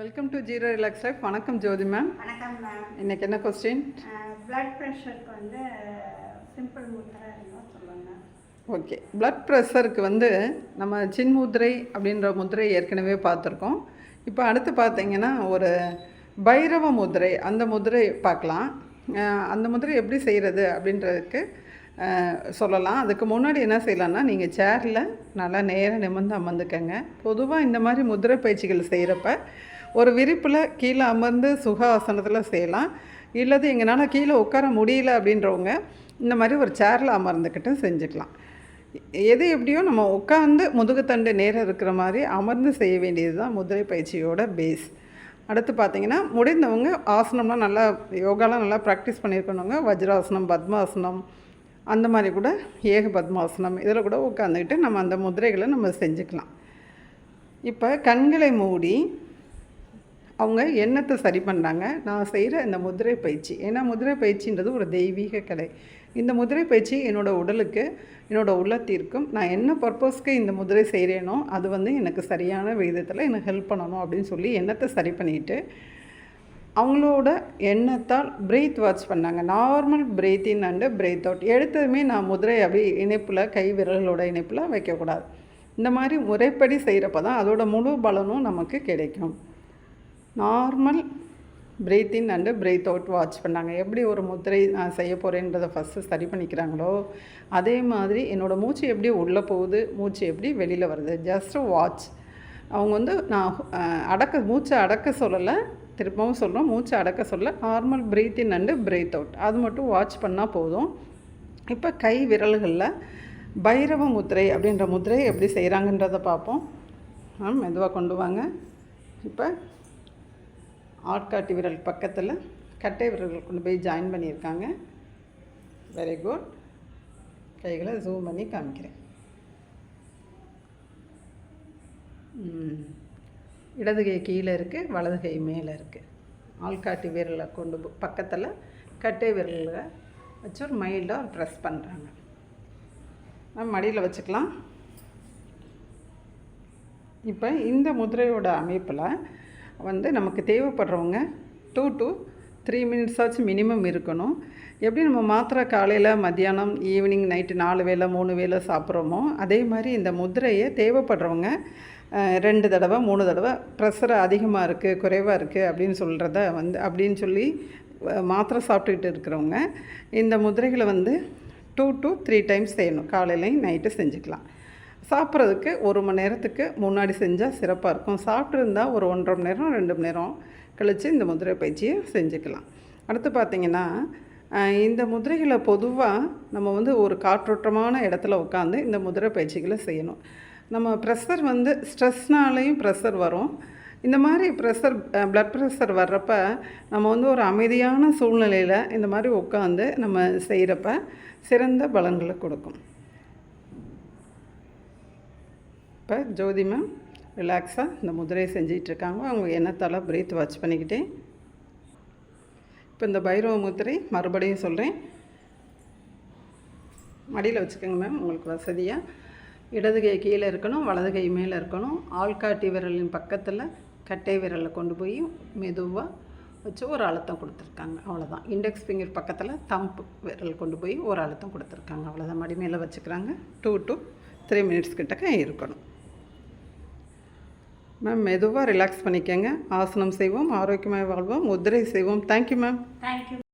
Welcome to zero relax life வணக்கம் Jothi ma'am வணக்கம் ma'am இன்னைக்கு என்ன கொஸ்டின் பிளட் ப்ரெஷருக்கு வந்து சிம்பிள் முத்திரை ஓகே பிளட் ப்ரெஷருக்கு வந்து நம்ம சின் முத்திரை அப்படின்ற முத்திரை ஏற்கனவே பார்த்துருக்கோம். இப்போ அடுத்து பார்த்தீங்கன்னா ஒரு பைரவ முத்திரை அந்த முத்திரை பார்க்கலாம். அந்த முத்திரை எப்படி செய்கிறது அப்படின்றதுக்கு சொல்லலாம். அதுக்கு முன்னாடி என்ன செய்யலாம்னா நீங்கள் சேரில் நல்லா நேராக நிமிர்ந்து அமர்ந்துக்கங்க. பொதுவாக இந்த மாதிரி முத்திரை பயிற்சிகள் செய்கிறப்ப ஒரு விரிப்பில் கீழே அமர்ந்து சுகாசனத்தில் செய்யலாம். இல்லது எங்களால் கீழே உட்கார முடியல அப்படின்றவங்க இந்த மாதிரி ஒரு சேரில் அமர்ந்துக்கிட்டு செஞ்சுக்கலாம். எது எப்படியோ நம்ம உட்காந்து முதுகுத்தண்டு நேரம் இருக்கிற மாதிரி அமர்ந்து செய்ய வேண்டியது தான் முதிரை பயிற்சியோட பேஸ் அடுத்து பார்த்தீங்கன்னா முடிந்தவங்க ஆசனம்லாம் நல்லா யோகாலாம் நல்லா ப்ராக்டிஸ் பண்ணியிருக்கணுங்க. வஜ்ராசனம் பத்மாசனம் அந்த மாதிரி கூட ஏக பத்மாசனம் இதில் கூட உட்காந்துக்கிட்டு நம்ம அந்த முதிரைகளை நம்ம செஞ்சுக்கலாம். இப்போ கண்களை மூடி அவங்க எண்ணத்தை சரி பண்ணாங்க. நான் செய்கிற இந்த முதிரை பயிற்சி. ஏன்னா முதிரை பயிற்சின்றது ஒரு தெய்வீக கலை. இந்த முதிரை பயிற்சி என்னோடய உடலுக்கு என்னோடய உள்ளத்திற்கும் நான் என்ன பர்பஸ்க்கு இந்த முதிரை செய்கிறேனோ அது வந்து எனக்கு சரியான விகிதத்தில் எனக்கு ஹெல்ப் பண்ணணும் அப்படின்னு சொல்லி எண்ணத்தை சரி பண்ணிட்டு அவங்களோட எண்ணத்தால் பிரீத் வாட்ச் பண்ணாங்க. Normal breath in and breath out எடுத்ததுமே நான் முதிரை அப்படி இணைப்பில் கை விரல்களோட இணைப்பில் வைக்கக்கூடாது. இந்த மாதிரி முறைப்படி செய்கிறப்ப தான் அதோட முழு பலனும் நமக்கு கிடைக்கும். Normal breath in and breath out watch பண்ணாங்க. எப்படி ஒரு முத்திரை நான் செய்ய போகிறேன்றதை ஃபஸ்ட்டு சரி பண்ணிக்கிறாங்களோ அதே மாதிரி என்னோடய மூச்சு எப்படி உள்ளே போகுது மூச்சு எப்படி வெளியில் வருது ஜஸ்ட் வாட்ச் அவங்க வந்து நான் அடக்க மூச்சை அடக்க சொல்லலை திரும்பவும் சொல்கிறோம் மூச்சை அடக்க சொல்ல normal breath in and breath out அது மட்டும் வாட்ச் பண்ணால் போதும். இப்போ கை விரல்களில் பைரவ முத்திரை அப்படின்ற முத்திரை எப்படி செய்கிறாங்கன்றதை பார்ப்போம். மெதுவாக கொண்டு வாங்க. இப்போ ஆட்காட்டி விரல் பக்கத்தில் கட்டை விரல்கள் கொண்டு போய் ஜாயின் பண்ணியிருக்காங்க. வெரி குட் கைகளை ஜூம் பண்ணி காமிக்கிறேன். இடது கை கீழே இருக்குது வலது கை மேலே இருக்குது ஆள்காட்டி விரலை கொண்டு போ- பக்கத்தில் கட்டை விரலில் வச்சு ஒரு மைல்டாக ப்ரெஸ் பண்ணுறாங்க நம்ம மடியில் வச்சுக்கலாம். இப்போ இந்த முதிரையோட அமைப்பில் வந்து நமக்கு தேவைப்படுறவங்க டூ டு த்ரீ மினிட்ஸாச்சும் மினிமம் இருக்கணும். எப்படி நம்ம மாத்திரை காலையில் மத்தியானம் ஈவினிங் நைட்டு நாலு வேளை மூணு வேளை சாப்பிட்றோமோ அதே மாதிரி இந்த முதிரையை தேவைப்படுறவங்க ரெண்டு தடவை மூணு தடவை ப்ரெஷர் அதிகமாக இருக்குது குறைவாக இருக்குது அப்படின்னு சொல்கிறத வந்து அப்படின்னு சொல்லி மாத்திரை சாப்பிட்டுக்கிட்டு இருக்கிறவங்க இந்த முதிரைகளை வந்து டூ டு த்ரீ டைம்ஸ் செய்யணும். காலையிலையும் நைட்டு செஞ்சுக்கலாம். சாப்பிட்றதுக்கு ஒரு மணி நேரத்துக்கு முன்னாடி செஞ்சால் சிறப்பாக இருக்கும். சாப்பிட்ருந்தா ஒரு ஒன்றரை மணி நேரம் ரெண்டு மணி நேரம் கழித்து இந்த முதிரை பயிற்சியை செஞ்சுக்கலாம். அடுத்து பார்த்திங்கன்னா இந்த முதிரைகளை பொதுவாக நம்ம வந்து ஒரு காற்றோட்டமான இடத்துல உட்காந்து இந்த முதிரை பயிற்சிகளை செய்யணும். நம்ம ப்ரெஷர் வந்து ஸ்ட்ரெஸ்னாலேயும் ப்ரெஷர் வரும். இந்த மாதிரி ப்ரெஷர் ப்ளட் ப்ரெஷர் வர்றப்ப நம்ம வந்து ஒரு அமைதியான சூழ்நிலையில் இந்த மாதிரி உட்காந்து நம்ம செய்கிறப்ப சிறந்த பலன்களை கொடுக்கும். இப்போ ஜோதி மேம் ரிலாக்ஸாக இந்த முதிரையை செஞ்சிகிட்ருக்காங்க. அவங்க எண்ணத்தால் பிரீத் வாட்ச் பண்ணிக்கிட்டே. இப்போ இந்த பைரவ முத்திரை மறுபடியும் சொல்கிறேன் மடியில் வச்சுக்கோங்க மேம் உங்களுக்கு வசதியாக இடது கை கீழே இருக்கணும் வலது கை மேலே இருக்கணும். ஆள்காட்டி விரலின் பக்கத்தில் கட்டை விரலை கொண்டு போய் மெதுவாக வச்சு ஒரு அழுத்தம் கொடுத்துருக்காங்க. அவ்வளோதான் இண்டெக்ஸ் ஃபிங்கர் பக்கத்தில் தம்ப் விரல் கொண்டு போய் ஒரு அழுத்தம் கொடுத்துருக்காங்க. அவ்வளோதான் மடி மேலே வச்சுக்கிறாங்க. டூ டு த்ரீ மினிட்ஸ் கிட்டக்க இருக்கணும். மேம் மெதுவாக ரிலாக்ஸ் பண்ணிக்கங்க. ஆசனம் செய்வோம் ஆரோக்கியமாக வாழ்வோம் முதிரை செய்வோம். Thank you ma'am thank you